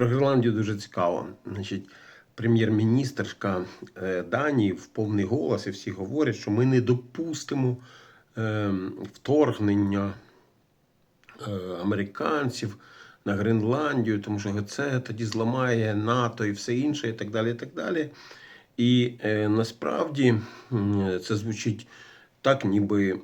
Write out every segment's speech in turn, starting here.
Про Гренландію дуже цікаво. Значить, прем'єр-міністрка е, Данії в повний голос і всі говорять, що ми не допустимо е, вторгнення е, американців на Гренландію, тому що це тоді зламає НАТО і все інше, і так далі. І так далі. І насправді це звучить так, ніби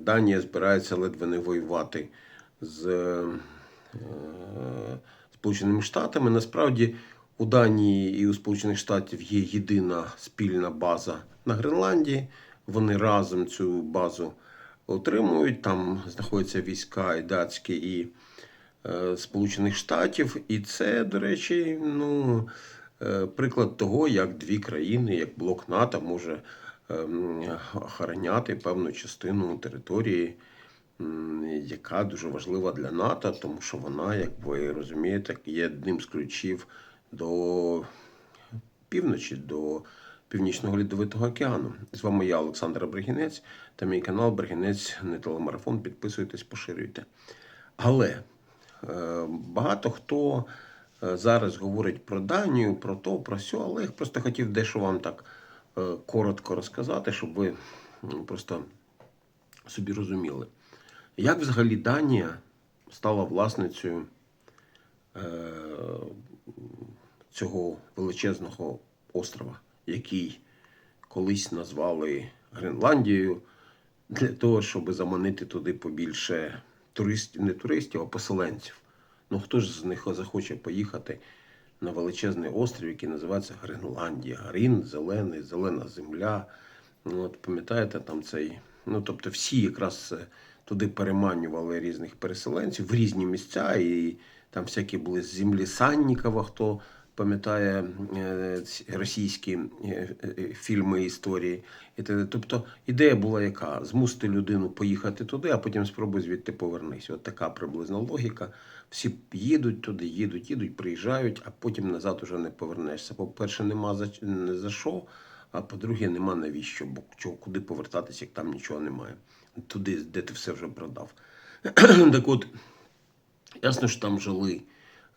Данія збирається ледве не воювати з Сполученими Штатами. Насправді у Данії і у Сполучених Штатів є єдина спільна база на Гренландії. Вони разом цю базу отримують. Там знаходяться війська і датські і е, Сполучених Штатів. І це, до речі, ну, е, приклад того, як дві країни, як блок НАТО, може ем, охороняти певну частину території, яка дуже важлива для НАТО, тому що вона, як ви розумієте, є одним з ключів до півночі, до Північного Лідовитого океану. З вами я, Олександр Бригінець, та мій канал Бригінець не телемарафон. Підписуйтесь, поширюйте. Але е, багато хто е, зараз говорить про Данію, про то, про сьо, але я просто хотів дещо вам так е, коротко розказати, щоб ви просто собі розуміли. Як взагалі Данія стала власницею е, цього величезного острова, який колись назвали Гренландією, для того, щоб заманити туди побільше туристів, не туристів, а поселенців. Ну хто ж з них захоче поїхати на величезний острів, який називається Гренландія? Грін, зелений, зелена земля. Ну, от пам'ятаєте, там цей. Ну, тобто, всі якраз е, туди переманювали різних переселенців в різні місця, і там всякі були з землі Саннікова, хто пам'ятає е, російські е, е, фільми історії. Тобто ідея була яка? Змусити людину поїхати туди, а потім спробуй звідти повернись. От така приблизна логіка. Всі їдуть туди, їдуть, їдуть, приїжджають, а потім назад уже не повернешся. По-перше, нема за, не за що, а по-друге, нема навіщо, бо куди повертатися, як там нічого немає. Туди, де ти все вже продав. так от, ясно, що там жили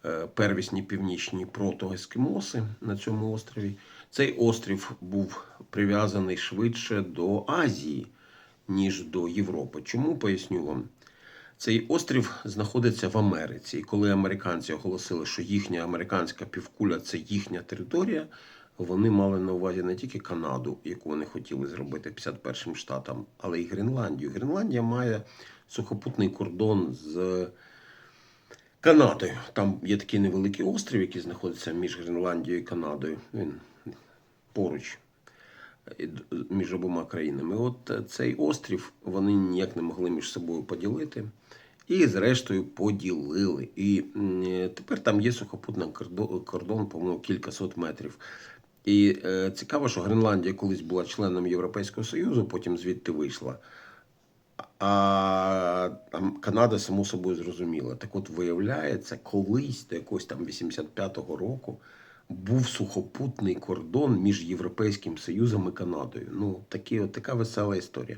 е, первісні північні протоескімоси на цьому острові. Цей острів був прив'язаний швидше до Азії, ніж до Європи. Чому поясню вам? Цей острів знаходиться в Америці. І коли американці оголосили, що їхня американська півкуля це їхня територія, вони мали на увазі не тільки Канаду, яку вони хотіли зробити 51-м штатам, але й Гренландію. Гренландія має сухопутний кордон з Канадою. Там є такий невеликий острів, який знаходиться між Гренландією і Канадою. Він поруч е, між обома країнами. От е, цей острів вони ніяк не могли між собою поділити. І, зрештою, поділили. І е, тепер там є сухопутний кордон, по-моєму, кількасот метрів. І е, цікаво, що Гренландія колись була членом Європейського Союзу, потім звідти вийшла. А Канада, само собою, зрозуміла. Так от, виявляється, колись до якогось там 85-го року був сухопутний кордон між Європейським Союзом і Канадою. Ну, такі, от, така весела історія.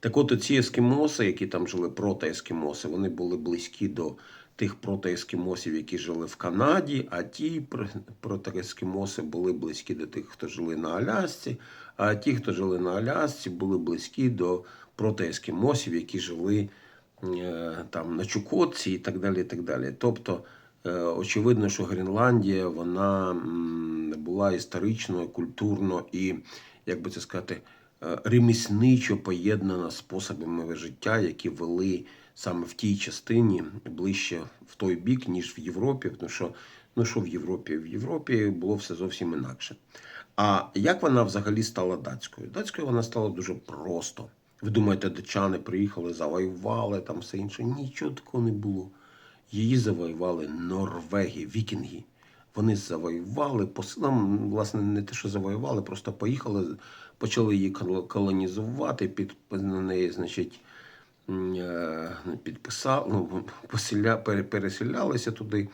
Так от ці ескімоси, які там жили протоескімоси, вони були близькі до тих протоескімосів, які жили в Канаді, а ті пр- протоескімоси були близькі до тих, хто жили на Алясці, а ті, хто жили на Алясці, були близькі до протоескімосів, які жили е, там на Чукотці і так далі. І так далі. Тобто, е, очевидно, що Гренландія вона була історично, культурно і, як би це сказати, е, ремісничо поєднана способами життя, які вели саме в тій частині ближче в той бік, ніж в Європі. Тому що ну що в Європі? В Європі було все зовсім інакше. А як вона взагалі стала датською? Датською вона стала дуже просто. Ви думаєте, датчани приїхали, завоювали там все інше? Нічого такого не було. Її завоювали норвеги, вікінги. Вони завоювали, пос- ну, власне, не те, що завоювали, просто поїхали, почали її колонізувати, під на неї, значить, підписали, ну, поселя, переселялися туди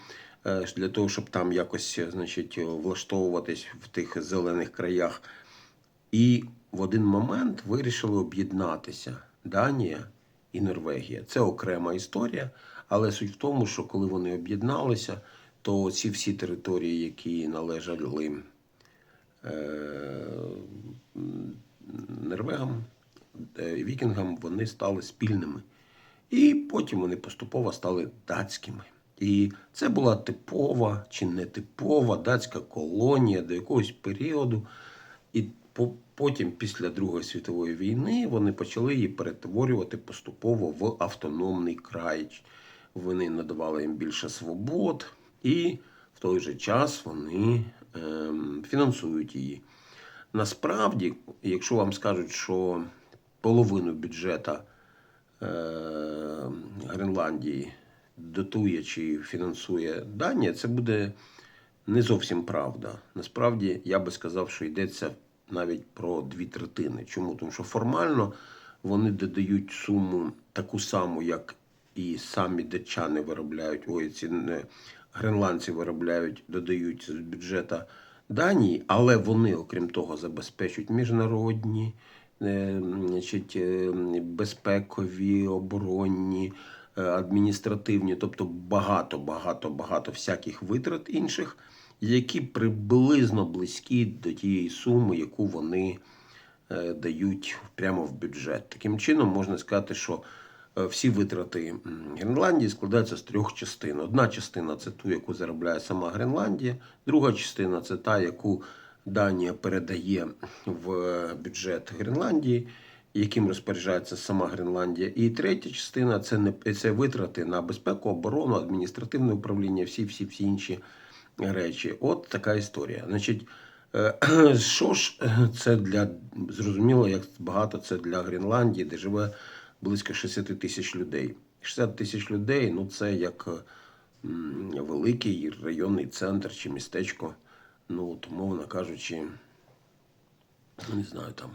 е, для того, щоб там якось, е, значить, влаштовуватись в тих зелених краях. І в один момент вирішили об'єднатися Данія і Норвегія. Це окрема історія, але суть в тому, що коли вони об'єдналися, то ці всі території, які належали е, норвегам, е, вікінгам, вони стали спільними. І потім вони поступово стали датськими. І це була типова чи не типова датська колонія до якогось періоду. І потім, після Другої світової війни, вони почали її перетворювати поступово в автономний край. Вони надавали їм більше свобод, і в той же час вони ем, фінансують її. Насправді, якщо вам скажуть, що половину бюджета е, Гренландії дотує чи фінансує Данія, це буде не зовсім правда. Насправді я би сказав, що йдеться навіть про дві третини. Чому? Тому що формально вони додають суму таку саму, як і самі датчани виробляють, ой, ці гренландці виробляють, додають з бюджету Данії, але вони, окрім того, забезпечують міжнародні е, значить, е, безпекові, оборонні, е, адміністративні, тобто багато, багато, багато всяких витрат інших, які приблизно близькі до тієї суми, яку вони е, дають прямо в бюджет. Таким чином, можна сказати, що е, всі витрати Гренландії складаються з трьох частин. Одна частина це ту, яку заробляє сама Гренландія, друга частина це та, яку Данія передає в бюджет Гренландії, яким розпоряджається сама Гренландія. І третя частина це не це витрати на безпеку, оборону, адміністративне управління, всі, всі, всі інші речі. От така історія. Значить, е, що ж це для зрозуміло, як багато це для Гренландії, де живе близько 60 тисяч людей. 60 тисяч людей ну це як великий районний центр чи містечко, ну, от, умовно кажучи, не знаю там.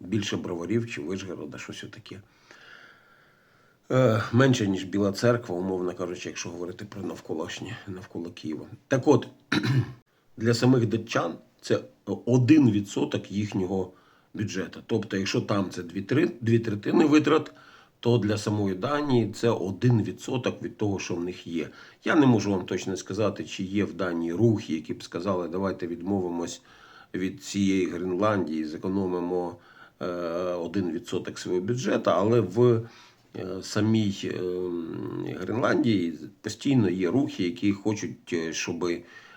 Більше броварів чи Вишгорода, щось таке. Е, менше, ніж Біла церква, умовно кажучи, якщо говорити про навколишнє навколо Києва. Так от, для самих датчан це 1% їхнього бюджету. Тобто, якщо там це дві третини витрат, то для самої Данії це 1% від того, що в них є. Я не можу вам точно сказати, чи є в Данії рухи, які б сказали, давайте відмовимось від цієї Гренландії, зекономимо е, 1% свого бюджету, але в е, самій е, Гренландії постійно є рухи, які хочуть, е, щоб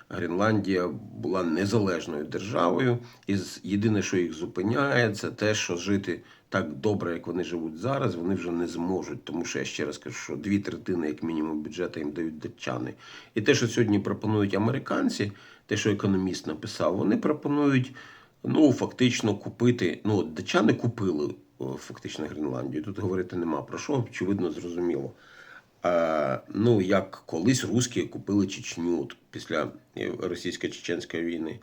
Гренландія була незалежною державою. І єдине, що їх зупиняє, це те, що жити так добре, як вони живуть зараз, вони вже не зможуть. Тому що я ще раз кажу, що дві третини, як мінімум, бюджету їм дають датчани. І те, що сьогодні пропонують американці, те, що економіст написав, вони пропонують ну, фактично купити. Ну, датчани купили фактично Гренландію. Тут говорити нема про що, очевидно, зрозуміло. Ну, як колись русські купили Чечню після е, російсько-чеченської війни.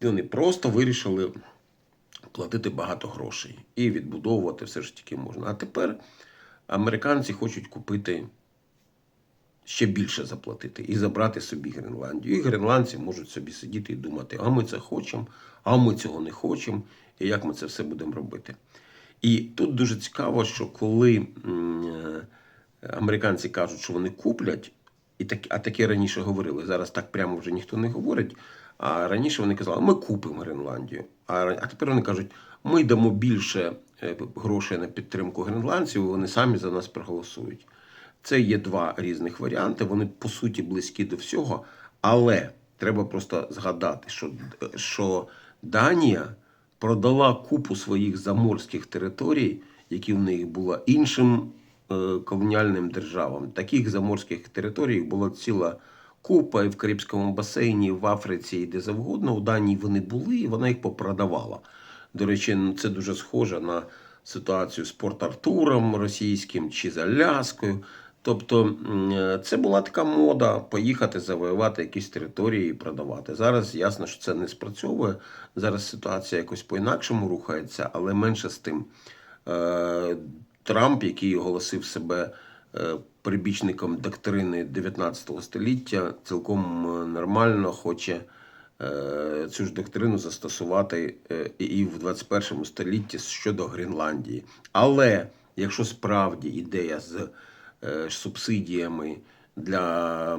І вони просто вирішили платити багато грошей і відбудовувати все ж таки можна. А тепер американці хочуть купити ще більше заплатити і забрати собі Гренландію. І гренландці можуть собі сидіти і думати, а ми це хочемо, а ми цього не хочемо, і як ми це все будемо робити. І тут дуже цікаво, що коли е, американці кажуть, що вони куплять, і так, а таке раніше говорили. Зараз так прямо вже ніхто не говорить. А раніше вони казали, ми купимо Гренландію. А, а тепер вони кажуть, ми дамо більше е, грошей на підтримку гренландців, і вони самі за нас проголосують. Це є два різних варіанти. Вони по суті близькі до всього, але треба просто згадати, що, що Данія продала купу своїх заморських територій, які в них були іншим колоніальним державам. Таких заморських територій була ціла купа і в Карибському басейні, і в Африці, і де завгодно. У Данії вони були, і вона їх попродавала. До речі, ну, це дуже схоже на ситуацію з Порт Артуром російським чи з Аляскою. Тобто е, це була така мода поїхати завоювати якісь території і продавати. Зараз ясно, що це не спрацьовує. Зараз ситуація якось по-інакшому рухається, але менше з тим. Трамп, який оголосив себе е, прибічником доктрини 19 століття, цілком е, нормально хоче е, цю ж доктрину застосувати і- в 21 столітті щодо Гренландії. Але якщо справді ідея з субсидіями для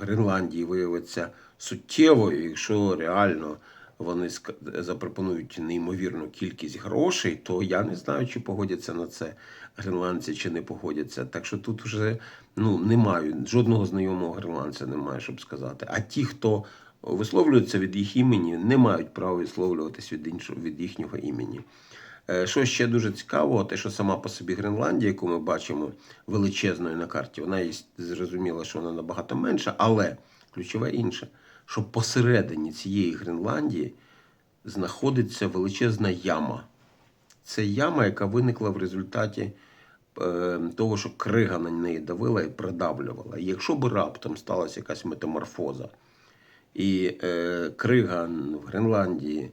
Гренландії виявиться суттєвою, якщо реально вони запропонують неймовірну кількість грошей, то я не знаю, чи погодяться на це гренландці, чи не погодяться. Так що тут вже ну, не маю, жодного знайомого гренландця немає, щоб сказати. А ті, хто висловлюються від їх імені, не мають права висловлюватись від іншого від їхнього імені. Е, Що ще дуже цікаво, те, що сама по собі Гренландія, яку ми бачимо величезною на карті, вона є зрозуміла, що вона набагато менша, але ключове інше, що посередині цієї Гренландії знаходиться величезна яма. Це яма, яка виникла в результаті е, того, що крига на неї давила і придавлювала. І якщо б раптом сталася якась метаморфоза, і е, крига в Гренландії е,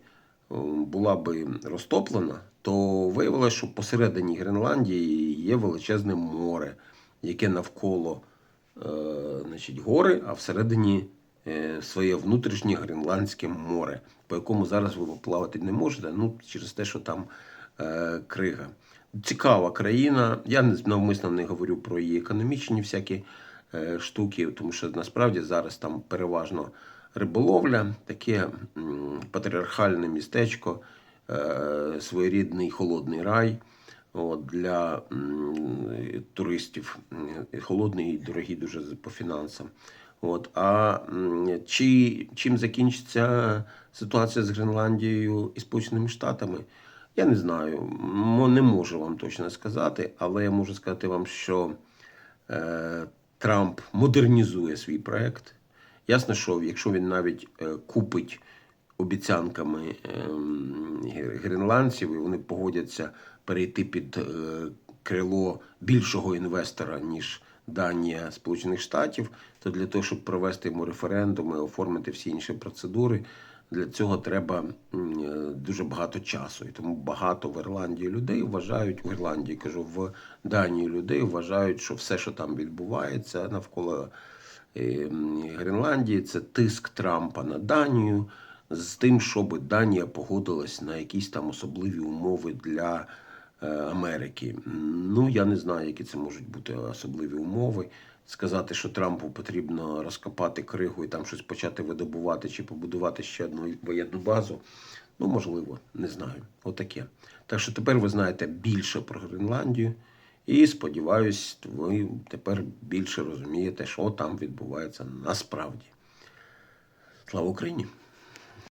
була би розтоплена, то виявилося, що посередині Гренландії є величезне море, яке навколо значить, гори, а всередині своє внутрішнє Гренландське море, по якому зараз ви плавати не можете, ну, через те, що там е, крига. Цікава країна. Я навмисно не говорю про її економічні всякі е, штуки, тому що насправді зараз там переважно риболовля, таке м, патріархальне містечко, е, своєрідний холодний рай от, для туристів. Холодний і дорогий дуже по фінансам. От, а чи, чим закінчиться ситуація з Гренландією і Сполученими Штатами? Я не знаю, не можу вам точно сказати, але я можу сказати вам, що е, Трамп модернізує свій проект. Ясно, що якщо він навіть е, купить обіцянками ем, гренландців, і вони погодяться перейти під е, крило більшого інвестора, ніж Данія Сполучених Штатів, то для того, щоб провести йому референдум і оформити всі інші процедури, для цього треба е, дуже багато часу. І тому багато в Ірландії людей вважають, в Ірландії кажу, в Данії людей вважають, що все, що там відбувається навколо е, Гренландії, це тиск Трампа на Данію з тим, щоб Данія погодилась на якісь там особливі умови для Америки. Ну, я не знаю, які це можуть бути особливі умови. Сказати, що Трампу потрібно розкопати кригу і там щось почати видобувати чи побудувати ще одну воєнну базу. Ну, можливо, не знаю. Отаке. Так що тепер ви знаєте більше про Гренландію. І сподіваюсь, ви тепер більше розумієте, що там відбувається насправді. Слава Україні!